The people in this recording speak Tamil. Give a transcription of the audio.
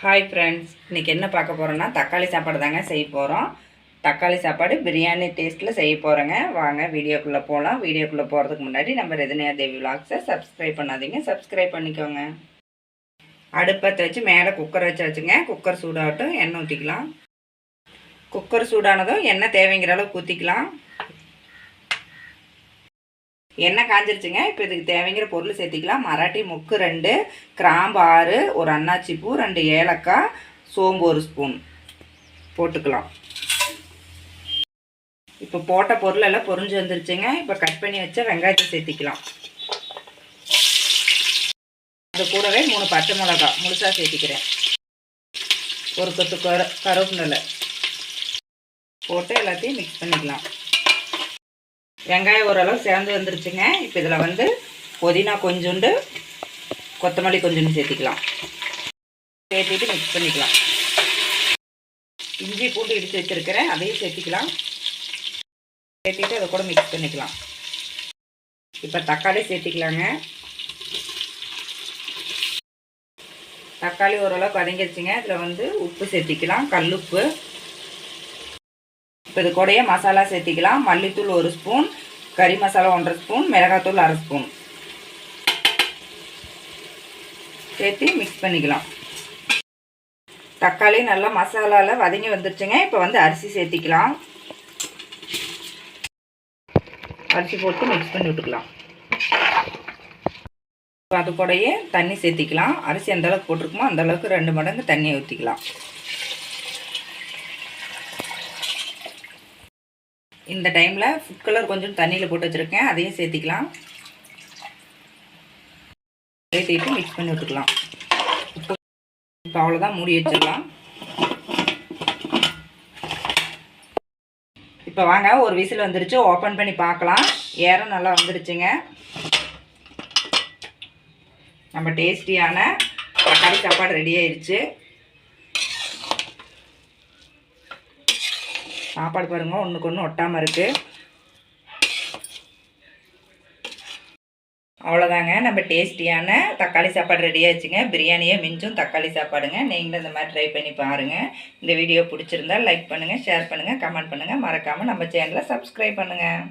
ஹாய் ஃப்ரெண்ட்ஸ் இன்றைக்கி என்ன பார்க்க போகிறோன்னா தக்காளி சாப்பாடு தாங்க செய்ய போகிறோம் தக்காளி சாப்பாடு பிரியாணி டேஸ்ட்டில் செய்ய போகிறோங்க வாங்க வீடியோக்குள்ளே போகலாம் வீடியோக்குள்ளே போகிறதுக்கு முன்னாடி நம்ம ரெதினியா தேவி விலாக்ஸை சப்ஸ்கிரைப் பண்ணாதீங்க. சப்ஸ்கிரைப் பண்ணிக்கோங்க. அடுப்பத்தை வச்சு மேலே குக்கர் வச்சு வச்சுங்க. குக்கர் சூடாகட்டும் எண்ணெய் ஊற்றிக்கலாம் குக்கர் சூடானதும் எண்ணெய் தேவைங்கிற அளவுக்கு ஊற்றிக்கலாம் எண்ணெய் காஞ்சிருச்சுங்க. இப்போ இதுக்கு தேவைங்கிற பொருள் சேர்த்திக்கலாம். மராட்டி முக்கு ரெண்டு கிராம்பு ஆறு ஒரு அன்னாச்சி பூ ரெண்டு ஏலக்காய் சோம்பு ஒரு ஸ்பூன். போட்டுக்கலாம். இப்போ போட்ட பொருள் எல்லாம் பொரிஞ்சு வந்துருச்சுங்க. இப்போ கட் பண்ணி வச்ச வெங்காயத்தை சேர்த்திக்கலாம். அது கூடவே மூணு பச்சை மிளகா முழுசாக சேர்த்திக்கிறேன். ஒரு கொத்து கரு கருவேப்பிலை போட்டு எல்லாத்தையும் மிக்ஸ் பண்ணிக்கலாம். வெங்காயம் ஓரளவு சேர்ந்து வந்துருச்சுங்க. இப்போ இதில் வந்து புதினா கொஞ்சோண்டு கொத்தமல்லி கொஞ்சோண்டு சேர்த்திக்கலாம். சேர்த்துட்டு மிக்ஸ் பண்ணிக்கலாம். இஞ்சி பூண்டு இடித்து வச்சுருக்கிறேன். அதையும் சேர்த்திக்கலாம். சேர்த்திட்டு அதை கூட மிக்ஸ் பண்ணிக்கலாம். இப்போ தக்காளி சேர்த்திக்கலாங்க. தக்காளி ஓரளவுக்கு வதங்கிடுச்சுங்க இதில் வந்து உப்பு சேர்த்திக்கலாம். கல்லுப்பு. இப்போ இது கூடயே மசாலா சேர்த்திக்கலாம். மல்லித்தூள் ஒரு ஸ்பூன் கறி மசாலா ஒன்றரை ஸ்பூன் மிளகாத்தூள் அரை ஸ்பூன். சேர்த்து மிக்ஸ் பண்ணிக்கலாம். தக்காளி நல்லா மசாலாவில் வதங்கி வந்துருச்சுங்க. இப்போ வந்து அரிசி சேர்த்திக்கலாம். அரிசி போட்டு மிக்ஸ் பண்ணி விட்டுக்கலாம். இப்போ அது கூடயே தண்ணி சேர்த்திக்கலாம். அரிசி எந்த அளவுக்கு போட்டிருக்குமோ அந்த அளவுக்கு ரெண்டு மடங்கு தண்ணியை ஊற்றிக்கலாம் இந்த டைமில் ஃபுட் கலர் கொஞ்சம் தண்ணியில் போட்டு வச்சுருக்கேன். அதையும் சேர்த்திக்கலாம். சேர்த்திட்டு மிக்ஸ் பண்ணி விட்டுக்கலாம். உப்பு இப்போ அவ்வளோதான் மூடி வச்சிடலாம். இப்போ வாங்க ஒரு விசில் வந்துருச்சு. ஓப்பன் பண்ணி பார்க்கலாம். ஏரம் நல்லா வந்துருச்சுங்க. நம்ம டேஸ்டியான தக்காளி சாப்பாடு ரெடி ஆயிடுச்சு சாப்பாடு பாருங்க ஒன்றுக்கு ஒன்று ஒட்டாமல் இருக்குது அவ்வளோதாங்க நம்ம டேஸ்டியான தக்காளி சாப்பாடு ரெடி ஆச்சுங்க. பிரியாணியே மிஞ்சும் தக்காளி சாப்பாடுங்க. நீங்களும் இந்த மாதிரி ட்ரை பண்ணி பாருங்கள் இந்த வீடியோ பிடிச்சிருந்தா லைக் பண்ணுங்கள் ஷேர் பண்ணுங்கள் கமெண்ட் பண்ணுங்கள் மறக்காமல் நம்ம சேனலை சப்ஸ்கிரைப் பண்ணுங்கள்